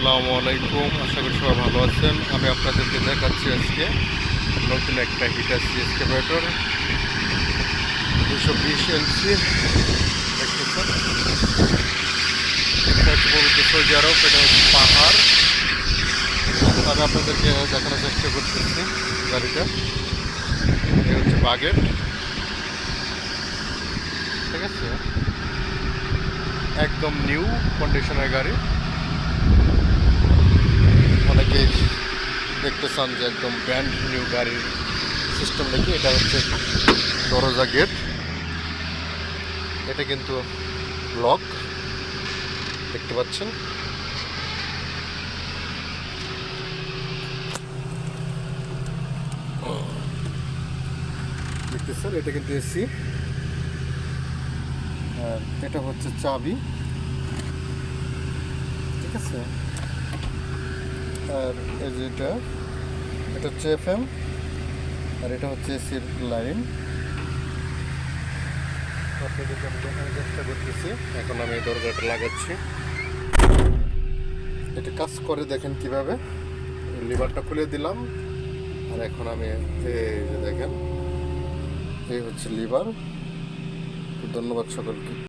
আসসালামু আলাইকুম। আশা করি সবাই ভালো আছেন। আমি আপনাদেরকে দেখাচ্ছি আজকে নতুন একটা হিটার এক্সকেভেটর দুশো বিশ এলসি দেখতেছেন এটা হচ্ছে এটা হচ্ছে পাহাড়। আমি আপনাদেরকে দেখানোর চেষ্টা করতেছি গাড়িটা। এটা হচ্ছে বাগেট ঠিক আছে? একদম নিউ কন্ডিশনের গাড়ি। দেখতে চান যে একদম ব্র্যান্ড নিউ গাড়ির সিস্টেম নাকি? এটা হচ্ছে দরজা গেট এটা কিন্তু লক দেখতে পাচ্ছেন। দেখতেছেন এটা কিন্তু এসি এটা হচ্ছে চাবি। ঠিক আছে? আর এই যে এটা এটা হচ্ছে এফ এম আর এটা হচ্ছে এসির লাইন আপনাদেরকে আমি দেখানোর চেষ্টা করতেছি এখন আমি এই দরজাটা লাগাচ্ছি। এটা কাজ করে দেখেন কীভাবে। লিভারটা খুলে দিলাম। আর এখন আমি এই যে দেখেন এই হচ্ছে লিভার ধন্যবাদ সকলকে।